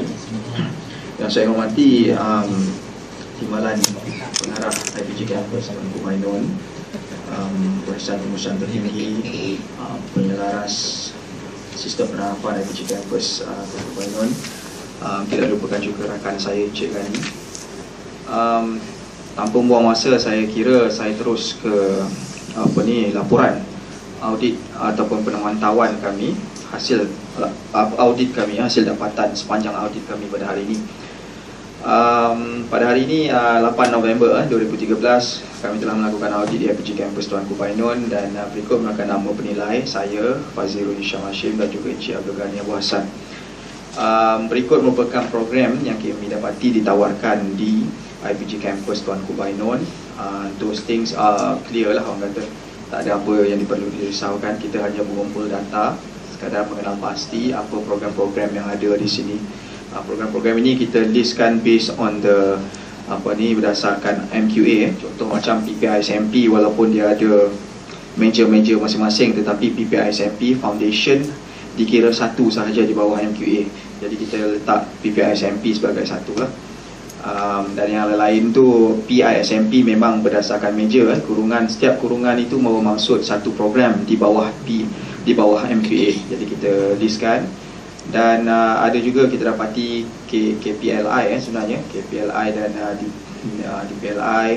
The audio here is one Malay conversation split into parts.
Pengurusi Yang saya hormati um, Timbalan Pengarah IPG Campus Tuan Kumainon um, Perisian Pengurusan Tertinggi um, Penyelaras Sistem Penerapan IPG Campus uh, Tuan Kumainon um, Tidak lupakan juga rakan saya Encik Gani. Um, Tanpa buang masa saya kira saya terus ke apa ni laporan audit ataupun pemantauan kami hasil uh, audit kami hasil dapatan sepanjang audit kami pada hari ini. Um, pada hari ini uh, 8 November uh, 2013 kami telah melakukan audit di FPG Campus Tuan Kupainon dan uh, berikut melakukan nama penilai saya Fazirul Hisham Hashim dan juga Encik Abdul Ghani Abu Hassan. Um, berikut merupakan program yang kami dapati ditawarkan di IPG Campus Tuan Kupainon uh, those things are clear lah orang kata. Tak ada apa yang diperlu dirisaukan. Kita hanya mengumpul data sekadar mengenal pasti apa program-program yang ada di sini. Uh, program-program ini kita listkan based on the apa ni berdasarkan MQA contoh macam PPI SMP walaupun dia ada major-major masing-masing tetapi PPI SMP foundation dikira satu sahaja di bawah MQA jadi kita letak PPI SMP sebagai satu lah. Um, dan yang lain tu PISMP memang berdasarkan meja eh. kurungan setiap kurungan itu maksud satu program di bawah P di bawah MQA jadi kita listkan. Dan uh, ada juga kita dapati K, KPLI eh, sebenarnya. KPLI dan uh, di, uh, DPLI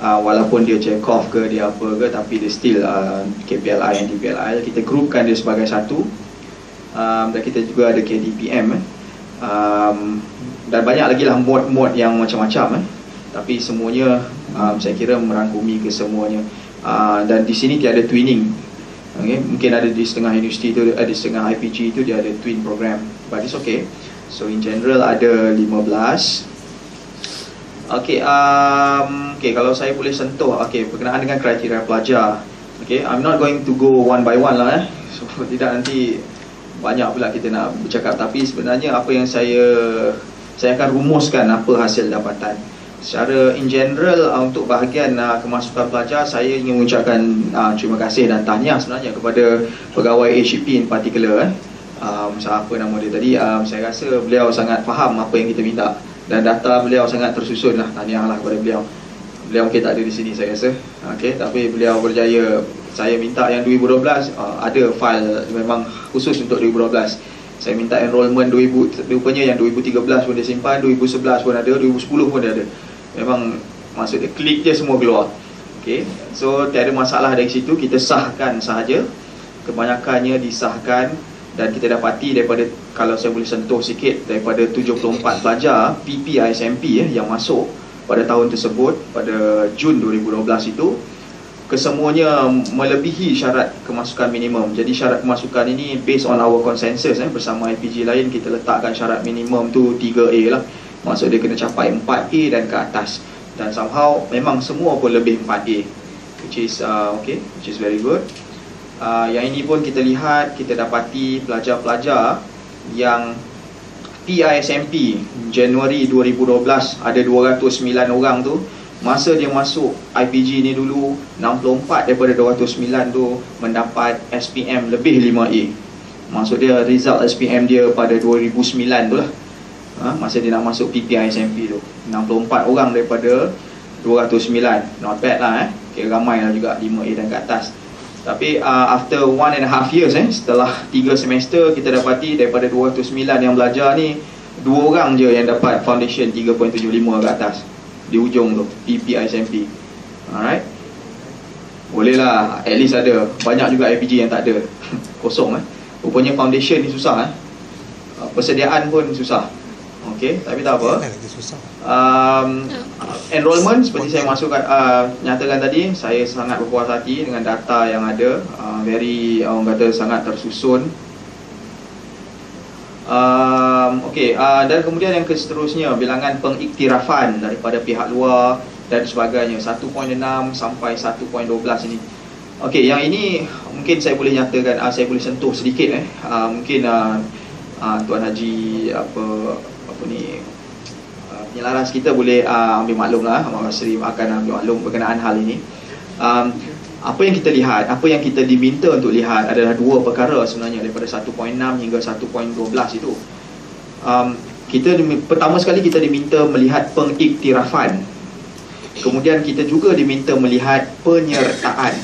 uh, walaupun dia check off ke dia apa ke tapi dia still uh, KPLI dan DPLI kita groupkan dia sebagai satu. Um, dan kita juga ada KDPM eh. um, dan banyak lagi lah mod-mod yang macam-macam eh. tapi semuanya um, saya kira merangkumi ke semuanya uh, dan di sini tiada twinning okay. mungkin ada di setengah universiti tu ada di setengah IPG itu dia ada twin program but it's okay so in general ada 15 Okay, um, okay, kalau saya boleh sentuh okay, berkenaan dengan kriteria pelajar okay, I'm not going to go one by one lah eh. So, tidak nanti banyak pula kita nak bercakap Tapi sebenarnya apa yang saya saya akan rumuskan apa hasil dapatan secara in general uh, untuk bahagian uh, kemasukan pelajar saya ingin mengucapkan uh, terima kasih dan tahniah sebenarnya kepada pegawai HCP in particular eh. um, siapa nama dia tadi? Um, saya rasa beliau sangat faham apa yang kita minta dan data beliau sangat tersusun lah tahniah lah kepada beliau. Beliau mungkin tak ada di sini saya rasa. Okay, tapi beliau berjaya saya minta yang 2012 uh, ada file memang khusus untuk 2012 saya minta enrollment 2000 rupanya yang 2013 pun dia simpan 2011 pun ada 2010 pun dia ada memang maksudnya klik je semua keluar okey so tiada masalah dari situ kita sahkan sahaja kebanyakannya disahkan dan kita dapati daripada kalau saya boleh sentuh sikit daripada 74 pelajar PPISMP eh, yang masuk pada tahun tersebut pada Jun 2012 itu kesemuanya melebihi syarat kemasukan minimum. Jadi syarat kemasukan ini based on our consensus eh bersama IPG lain kita letakkan syarat minimum tu 3A lah. Maksud dia kena capai 4A dan ke atas. Dan somehow memang semua pun lebih 4A which is uh, okay, which is very good. Uh, yang ini pun kita lihat kita dapati pelajar-pelajar yang PISMP Januari 2012 ada 209 orang tu Masa dia masuk IPG ni dulu 64 daripada 209 tu mendapat SPM lebih 5A Maksud dia result SPM dia pada 2009 tu lah ha? Masa dia nak masuk PPI SMP tu. 64 orang daripada 209 Not bad lah eh. Kira ramai lah juga 5A dan ke atas. Tapi uh, after one and a half years eh Setelah 3 semester kita dapati daripada 209 yang belajar ni Dua orang je yang dapat foundation 3.75 ke atas. Di ujung tu PP SMP alright? Boleh lah at least ada. Banyak juga IPG yang tak ada. Kosong eh. Rupanya foundation ni susah eh. Uh, persediaan pun susah ok tapi tak apa. Um, enrollment seperti saya masukkan uh, nyatakan tadi saya sangat berpuas hati dengan data yang ada. Uh, very orang kata sangat tersusun. Um, Okey, uh, dan kemudian yang seterusnya bilangan pengiktirafan daripada pihak luar dan sebagainya. 1.6 sampai 1.12 ini. Okey, yang ini mungkin saya boleh nyatakan, uh, saya boleh sentuh sedikit eh. Uh, mungkin uh, uh, Tuan Haji apa apa ni uh, penyelaras kita boleh uh, ambil maklum lah Abang Sri akan ambil maklum berkenaan hal ini. Um, apa yang kita lihat, apa yang kita diminta untuk lihat adalah dua perkara sebenarnya daripada 1.6 hingga 1.12 itu. Um, kita pertama sekali kita diminta melihat pengiktirafan. Kemudian kita juga diminta melihat penyertaan.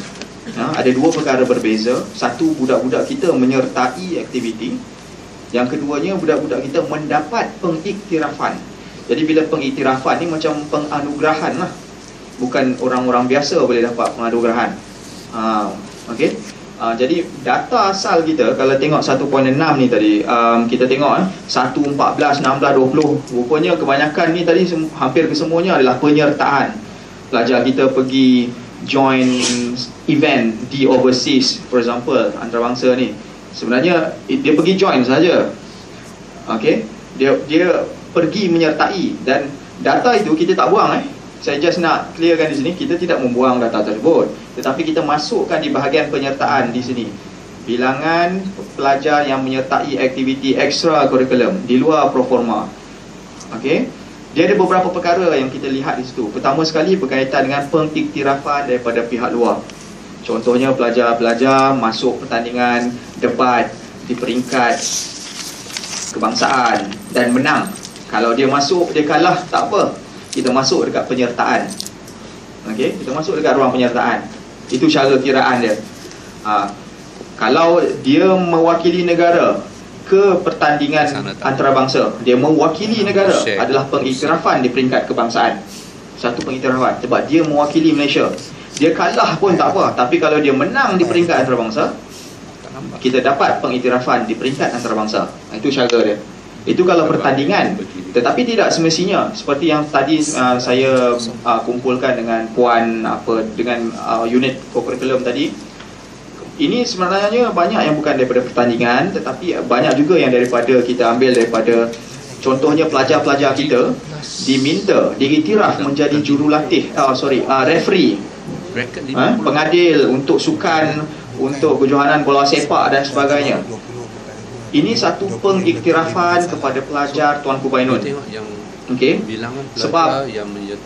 Ha, ada dua perkara berbeza. Satu budak-budak kita menyertai aktiviti. Yang keduanya budak-budak kita mendapat pengiktirafan. Jadi bila pengiktirafan ni macam penganugerahan lah bukan orang-orang biasa boleh dapat penganugerahan. Ha, okey. Ha, jadi data asal kita kalau tengok 1.6 ni tadi um, kita tengok eh 1 14 16 20 rupanya kebanyakan ni tadi hampir kesemuanya adalah penyertaan. Pelajar kita pergi join event di overseas for example antarabangsa ni. Sebenarnya dia pergi join saja. Okey. Dia dia pergi menyertai dan data itu kita tak buang eh. Saya just nak clearkan di sini kita tidak membuang data tersebut. Tetapi kita masukkan di bahagian penyertaan di sini. Bilangan pelajar yang menyertai aktiviti ekstra kurikulum di luar proforma. Okey? Dia ada beberapa perkara yang kita lihat di situ. Pertama sekali berkaitan dengan pengiktirafan daripada pihak luar. Contohnya pelajar-pelajar masuk pertandingan debat di peringkat kebangsaan dan menang. Kalau dia masuk dia kalah tak apa. Kita masuk dekat penyertaan. Okey kita masuk dekat ruang penyertaan. Itu cara kiraan dia. Ha. kalau dia mewakili negara ke pertandingan antarabangsa dia mewakili negara adalah pengiktirafan di peringkat kebangsaan. Satu pengiktirafan sebab dia mewakili Malaysia. Dia kalah pun tak apa tapi kalau dia menang di peringkat antarabangsa kita dapat pengiktirafan di peringkat antarabangsa. Itu cara dia. Itu kalau pertandingan. Tetapi tidak semestinya. Seperti yang tadi uh, saya uh, kumpulkan dengan puan apa dengan uh, unit curriculum tadi. Ini sebenarnya banyak yang bukan daripada pertandingan tetapi banyak juga yang daripada kita ambil daripada contohnya pelajar-pelajar kita diminta diiktiraf menjadi jurulatih oh sorry uh, referee. Uh, pengadil untuk sukan untuk kejohanan bola sepak dan sebagainya ini satu pengiktirafan kepada pelajar Tuan Kubainun. Okey. Sebab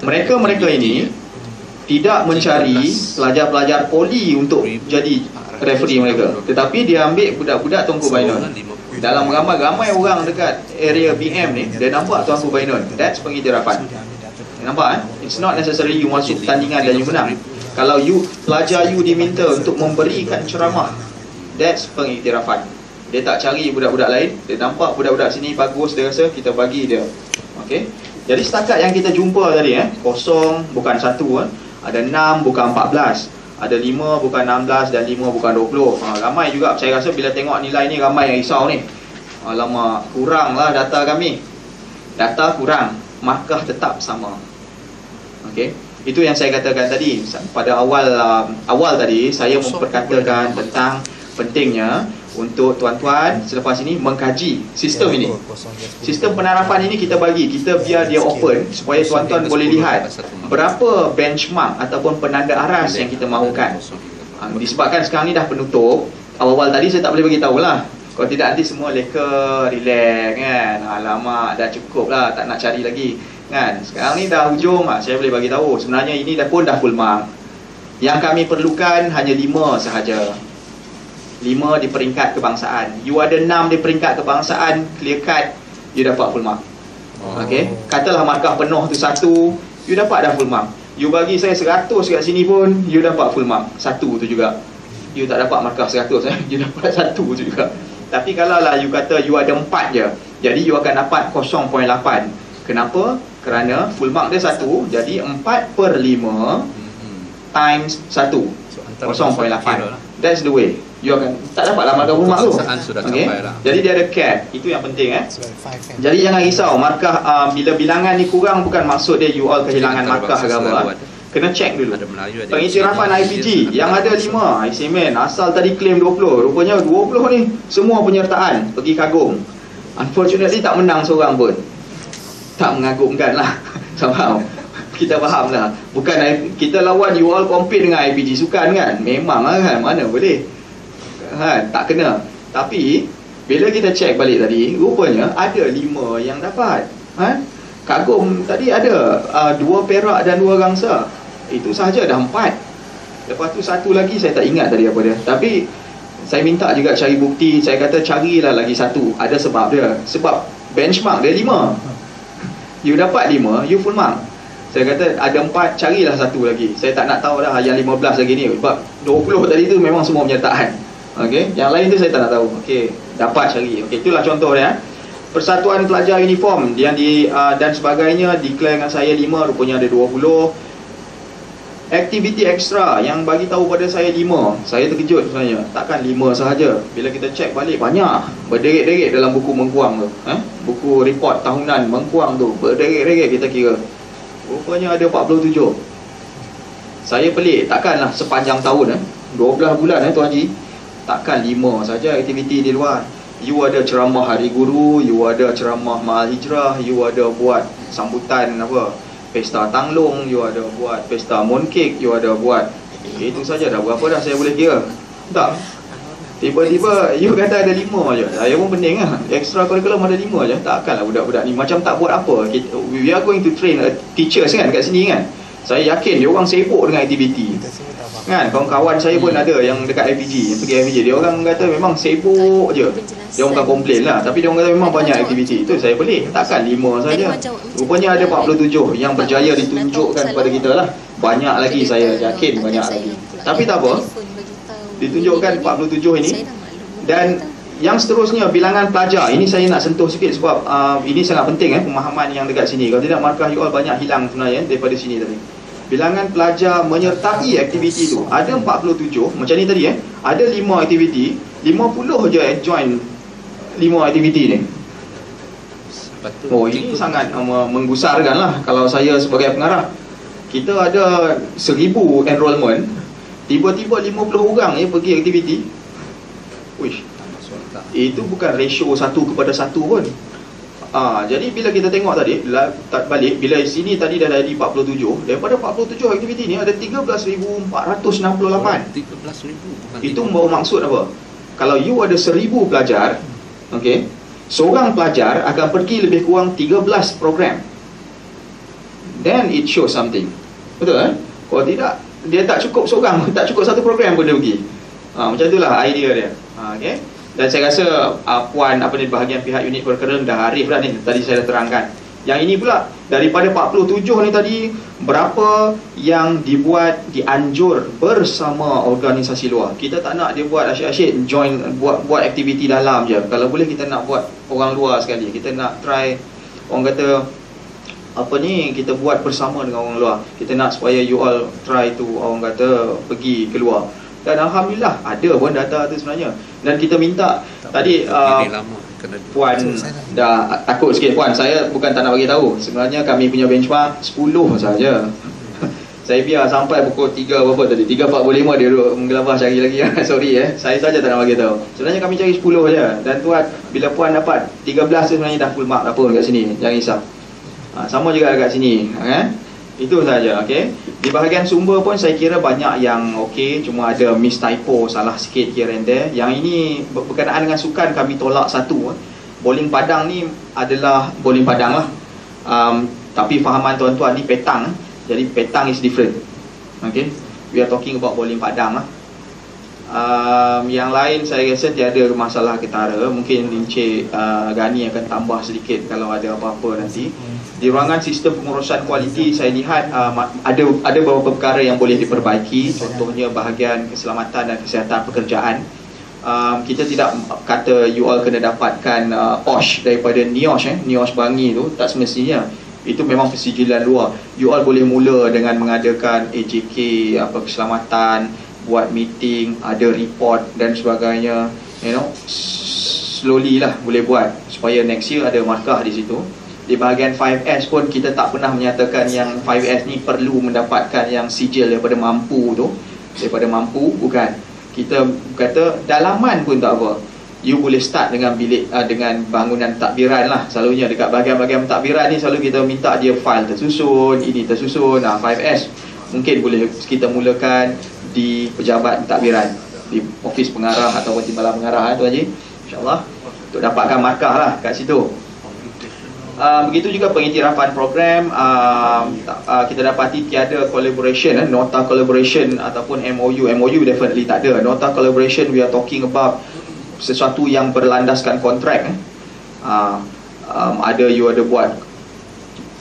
mereka-mereka ini tidak mencari pelajar-pelajar poli untuk jadi referee mereka. Tetapi dia ambil budak-budak Tuan Kubainun. Dalam ramai-ramai orang dekat area BM ni, dia nampak Tuan Kubainun. That's pengiktirafan. Nampak kan? It's not necessary you masuk pertandingan dan you menang. Kalau you pelajar you diminta untuk memberikan ceramah, that's pengiktirafan. Dia tak cari budak-budak lain Dia nampak budak-budak sini bagus Dia rasa kita bagi dia Okey. Jadi setakat yang kita jumpa tadi eh, Kosong bukan satu eh. Ada enam bukan empat belas Ada lima bukan enam belas Dan lima bukan dua puluh ha, Ramai juga saya rasa bila tengok nilai ni Ramai yang risau ni Alamak kurang lah data kami Data kurang Markah tetap sama Okey. Itu yang saya katakan tadi. Pada awal uh, awal tadi Saya memperkatakan tentang Pentingnya untuk tuan-tuan selepas ini mengkaji sistem ini. Sistem penarapan ini kita bagi, kita biar dia open supaya tuan-tuan boleh lihat berapa benchmark ataupun penanda aras yang kita mahukan. Ha, disebabkan sekarang ni dah penutup, awal-awal tadi saya tak boleh bagi tahu lah. Kalau tidak nanti semua leka, relax kan. Alamak, dah cukup lah, tak nak cari lagi. Kan? Sekarang ni dah hujung, ha, saya boleh bagi tahu. Sebenarnya ini dah pun dah full mark. Yang kami perlukan hanya lima sahaja. Lima di peringkat kebangsaan. You ada enam di peringkat kebangsaan clear cut you dapat full mark. Oh. okay? Katalah markah penuh tu satu you dapat dah full mark. You bagi saya seratus kat sini pun you dapat full mark. Satu tu juga. You tak dapat markah seratus eh? You dapat satu tu juga. Tapi kalau lah you kata you ada empat je jadi you akan dapat 0.8 kenapa kerana full mark dia satu jadi empat per lima hmm. times satu. 0.8 that's the way. You akan tak dapat lah markah rumah tu. Okay. Lah. jadi dia ada cap. Itu yang penting eh? Jadi jangan risau. Markah uh, bila bilangan ni kurang bukan maksud dia you all kehilangan markah agama kena check dulu. Pengiktirafan IPG yang ada 5 ICMN asal tadi claim 20 rupanya 20 ni semua penyertaan. Pergi kagum. Unfortunately tak menang seorang pun tak mengagumkan lah. Somehow. Kita faham lah. Bukan kita lawan you all compete dengan IPG sukan kan? Memang lah kan? Mana boleh? Ha, tak kena. Tapi bila kita cek balik tadi rupanya ada lima yang dapat. Ha? kagum tadi ada uh, dua perak dan dua gangsa. Itu sahaja dah empat. Lepas tu satu lagi saya tak ingat tadi apa dia. Tapi saya minta juga cari bukti, saya kata carilah lagi satu. Ada sebab dia. Sebab benchmark dia lima. You dapat lima, you full mark. Saya kata ada empat, carilah satu lagi. Saya tak nak tahu dah yang lima belas lagi ni. Sebab dua puluh tadi tu memang semua penyertaan. Okey, yang lain tu saya tak nak tahu. Okey, dapat cari. Okey, itulah contoh dia. Persatuan Pelajar Uniform yang di uh, dan sebagainya declare dengan saya lima, rupanya ada dua puluh aktiviti ekstra yang bagi tahu pada saya lima. Saya terkejut sebenarnya. Takkan lima sahaja. Bila kita cek balik banyak. Berderet-deret dalam buku mengkuang tu eh? buku report tahunan mengkuang tu. Berderet-deret kita kira. Rupanya ada 47 saya pelik. Takkanlah sepanjang tahun eh? 12 bulan eh Tuan Haji? Takkan lima saja aktiviti di luar. You ada ceramah hari guru you ada ceramah mahal hijrah you ada buat sambutan apa pesta tanglung you ada buat pesta mooncake you ada buat itu saja dah. Berapa dah saya boleh kira? Tak. Tiba-tiba you kata ada lima aja saya pun pening lah. Extra curriculum ada lima aja takkanlah budak-budak ni. Macam tak buat apa. We are going to train teachers kan kat sini kan saya yakin dia orang sibuk dengan aktiviti. Kan? Kawan-kawan saya pun ada yang dekat IPG yang pergi IPG dia orang kata memang sibuk je. Dia orang bukan komplain lah. Tapi dia orang kata memang banyak aktiviti. Itu saya pelik takkan lima saja. Rupanya ada 47 yang berjaya ditunjukkan kepada kita lah. Banyak lagi saya yakin banyak lagi. tapi tak apa. Ditunjukkan 47 ini. dan yang seterusnya bilangan pelajar. Ini saya nak sentuh sikit sebab uh, ini sangat penting eh pemahaman yang dekat sini. Kalau tidak markah you all banyak hilang sebenarnya eh, daripada sini tadi. Bilangan pelajar menyertai aktiviti itu ada 47 macam ni tadi eh. Ada 5 aktiviti. 50 je eh join 5 aktiviti ni. Oh ini sangat uh, menggusarkan lah kalau saya sebagai pengarah. Kita ada 1000 enrollment tiba-tiba 50 orang eh pergi aktiviti. Uish, itu bukan ratio satu kepada satu pun Ah, jadi bila kita tengok tadi, bila tak balik, bila sini tadi dah jadi 47, daripada 47 aktiviti ni ada 13,468. 13,000 Itu membawa maksud apa? Kalau you ada 1,000 pelajar, okey, seorang pelajar akan pergi lebih kurang 13 program. Then it shows something. Betul eh? Kalau tidak, dia tak cukup seorang, tak cukup satu program pun dia pergi. Ah, macam itulah idea dia. Ah, okey. Dan saya rasa uh, puan apa ni bahagian pihak unit curriculum dah arif dah ni tadi saya dah terangkan. Yang ini pula daripada 47 ni tadi berapa yang dibuat dianjur bersama organisasi luar. Kita tak nak dia buat asyik-asyik join buat buat aktiviti dalam je. Kalau boleh kita nak buat orang luar sekali. Kita nak try orang kata apa ni kita buat bersama dengan orang luar. Kita nak supaya you all try to orang kata pergi keluar dan alhamdulillah ada pun data tu sebenarnya. Dan kita minta tak tadi uh, puan dah takut sikit. Puan saya bukan tak nak bagi tahu. Sebenarnya kami punya benchmark 10 saja. Saya biar sampai pukul 3 berapa tadi. 3.45 dia duduk menggelabah cari lagi. Sorry eh. Saya saja tak nak bagi tahu. Sebenarnya kami cari 10 saja. Dan tuan bila puan dapat 13 tu sebenarnya dah full mark apa kat sini. Jangan risau. Ha, sama juga kat sini eh itu saja, okey. Di bahagian sumber pun saya kira banyak yang okey, cuma ada miss typo, salah sikit here and there. Yang ini berkenaan dengan sukan kami tolak satu. Bowling padang ni adalah bowling padang lah. Um, tapi fahaman tuan-tuan ni petang. Jadi petang is different. Okey. We are talking about bowling padang lah. Um, yang lain saya rasa tiada masalah ketara. Mungkin Encik uh, Gani akan tambah sedikit kalau ada apa-apa nanti di ruangan sistem pengurusan kualiti saya lihat uh, ada ada beberapa perkara yang boleh diperbaiki. Contohnya bahagian keselamatan dan kesihatan pekerjaan. Um, kita tidak kata you all kena dapatkan uh, OSH daripada NIOSH eh. NIOSH Bangi tu tak semestinya. Itu memang persijilan luar. You all boleh mula dengan mengadakan AJK apa keselamatan buat meeting ada report dan sebagainya. You know slowly lah boleh buat supaya next year ada markah di situ di bahagian 5S pun kita tak pernah menyatakan yang 5S ni perlu mendapatkan yang sijil daripada mampu tu. Daripada mampu bukan. Kita kata dalaman pun tak apa. You boleh start dengan bilik uh, dengan bangunan takbiran lah selalunya. Dekat bahagian-bahagian takbiran ni selalu kita minta dia file tersusun ini tersusun. Nah 5S mungkin boleh kita mulakan di pejabat takbiran. Di ofis pengarah atau timbalan pengarah tu Haji. Insyaallah untuk dapatkan markah lah kat situ Uh, begitu juga pengiktirafan program uh, uh, kita dapati tiada collaboration eh, nota collaboration ataupun MOU MOU definitely tak ada. Nota collaboration we are talking about sesuatu yang berlandaskan kontrak eh. uh, um, ada you ada buat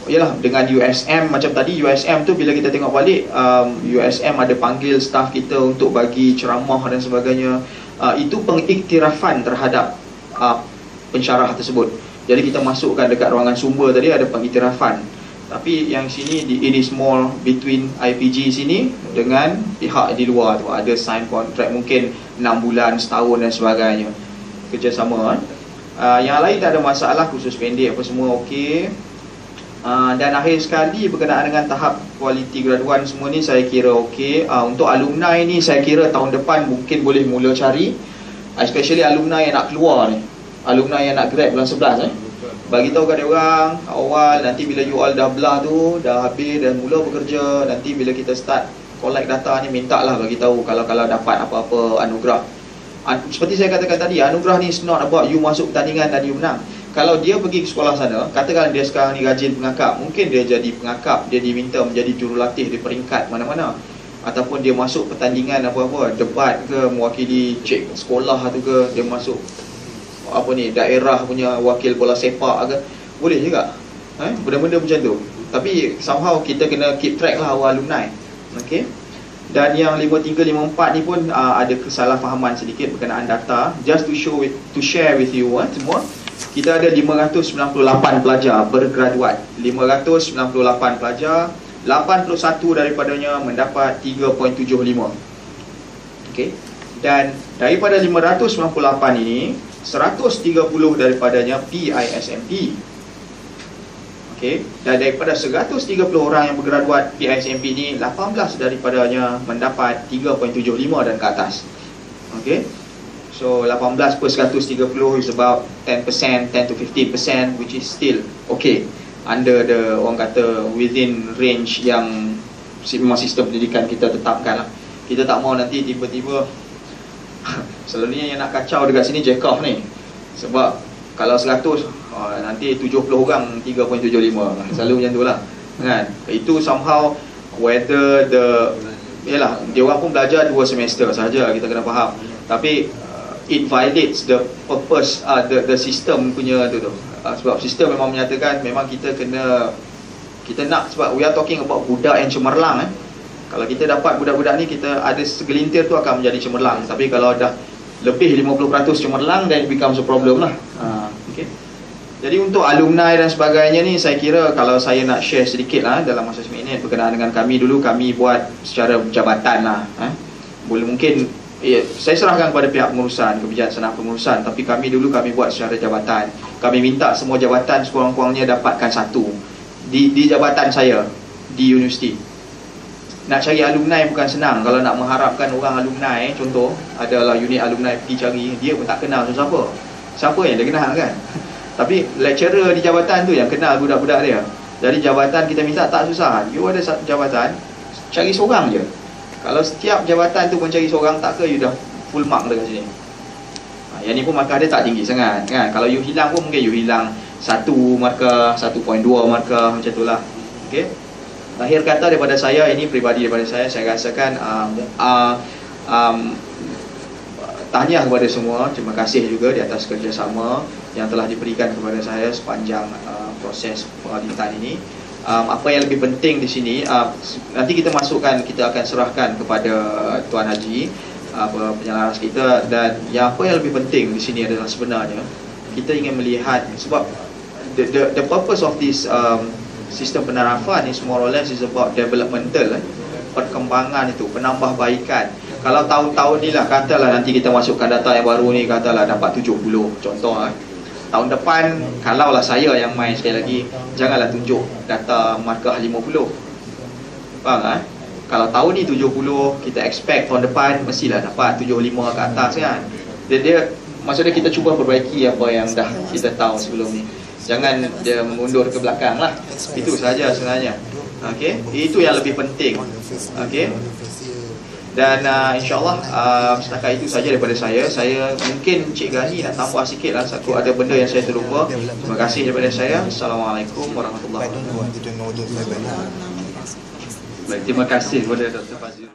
yalah dengan USM macam tadi USM tu bila kita tengok balik um, USM ada panggil staff kita untuk bagi ceramah dan sebagainya. Uh, itu pengiktirafan terhadap uh, pensyarah tersebut jadi kita masukkan dekat ruangan sumber tadi ada pengiktirafan tapi yang sini it is more between IPG sini dengan pihak di luar tu ada sign contract mungkin 6 bulan setahun dan sebagainya kerjasama eh. uh, yang lain tak ada masalah khusus pendek apa semua okey Uh, dan akhir sekali berkenaan dengan tahap kualiti graduan semua ni saya kira okey. Uh, untuk alumni ni saya kira tahun depan mungkin boleh mula cari especially alumni yang nak keluar ni. Alumni yang nak grad bulan 11 eh. Bagi tahu kat dia orang awal nanti bila you all dah belah tu dah habis dan mula bekerja nanti bila kita start collect data ni minta lah bagi tahu kalau kalau dapat apa-apa anugerah. Seperti saya katakan tadi anugerah ni is not about you masuk pertandingan dan you menang kalau dia pergi ke sekolah sana, katakan dia sekarang ni rajin pengakap, mungkin dia jadi pengakap, dia diminta menjadi jurulatih di peringkat mana-mana. Ataupun dia masuk pertandingan apa-apa, debat ke, mewakili cik sekolah tu ke, dia masuk apa ni, daerah punya wakil bola sepak ke, boleh juga. Eh, benda-benda macam tu. Tapi somehow kita kena keep track lah awal alumni. Okay. Dan yang 5354 ni pun uh, ada kesalahfahaman sedikit berkenaan data. Just to show with, to share with you uh, semua kita ada 598 pelajar bergraduat 598 pelajar 81 daripadanya mendapat 3.75 okay. Dan daripada 598 ini 130 daripadanya PISMP okay. dan daripada 130 orang yang bergraduat PISMP ini 18 daripadanya mendapat 3.75 dan ke atas okay. So 18 per 130 is about 10%, 10 to 15% which is still okay under the orang kata within range yang sistem pendidikan kita tetapkan lah. Kita tak mau nanti tiba-tiba selalunya yang nak kacau dekat sini Jacob ni. Sebab kalau 100 oh, nanti 70 orang 3.75 selalu macam tu lah kan? Itu somehow whether the yalah dia orang pun belajar 2 semester saja kita kena faham. Tapi it violates the purpose uh, the the system punya tu tu. Uh, sebab sistem memang menyatakan memang kita kena kita nak sebab we are talking about budak yang cemerlang eh kalau kita dapat budak-budak ni kita ada segelintir tu akan menjadi cemerlang. Tapi kalau dah lebih 50% cemerlang then it becomes a problem lah. Uh, okay. jadi untuk alumni dan sebagainya ni saya kira kalau saya nak share sedikit lah dalam masa seminit berkenaan dengan kami dulu kami buat secara jabatan lah eh. boleh mungkin Ya, saya serahkan kepada pihak pengurusan, kebijaksanaan pengurusan. Tapi kami dulu kami buat secara jabatan. Kami minta semua jabatan sekurang-kurangnya dapatkan satu. Di, di jabatan saya, di universiti Nak cari alumni bukan senang Kalau nak mengharapkan orang alumni, contoh Adalah unit alumni pergi cari, dia pun tak kenal siapa Siapa yang dia kenal kan Tapi lecturer di jabatan tu yang kenal budak-budak dia Jadi jabatan kita minta tak susah You ada jabatan, cari seorang je kalau setiap jabatan tu mencari seorang tak ke you dah full mark dekat sini. Ha, yang ni pun markah dia tak tinggi sangat kan. Kalau you hilang pun mungkin you hilang satu markah, 1.2 markah macam tu lah. Okay. Akhir kata daripada saya, ini peribadi daripada saya, saya rasakan um, uh, um, tanya kepada semua, terima kasih juga di atas kerjasama yang telah diberikan kepada saya sepanjang uh, proses pengadilan ini. Um, apa yang lebih penting di sini uh, nanti kita masukkan kita akan serahkan kepada tuan haji uh, penyelaras kita. Dan yang apa yang lebih penting di sini adalah sebenarnya kita ingin melihat sebab the the, the purpose of this um, sistem penarafan more or less is about developmental eh? perkembangan itu penambahbaikan kalau tahun-tahun ni lah katalah nanti kita masukkan data yang baru ni katalah dapat 70 contoh eh? tahun depan kalau lah saya yang main sekali lagi janganlah tunjuk data markah 50 faham eh? kalau tahun ni 70 kita expect tahun depan mestilah dapat 75 ke atas kan dia, dia maksudnya kita cuba perbaiki apa yang dah kita tahu sebelum ni jangan dia mengundur ke belakang lah. Itu saja sebenarnya. Okay, itu yang lebih penting. Okay, Dan uh, insyaAllah uh, setakat itu saja daripada saya. Saya mungkin Cik Gani nak tambah sikit lah Satu ada benda yang saya terlupa. Terima kasih daripada saya. Assalamualaikum warahmatullahi wabarakatuh. Baik, terima kasih kepada Dr. Fazil.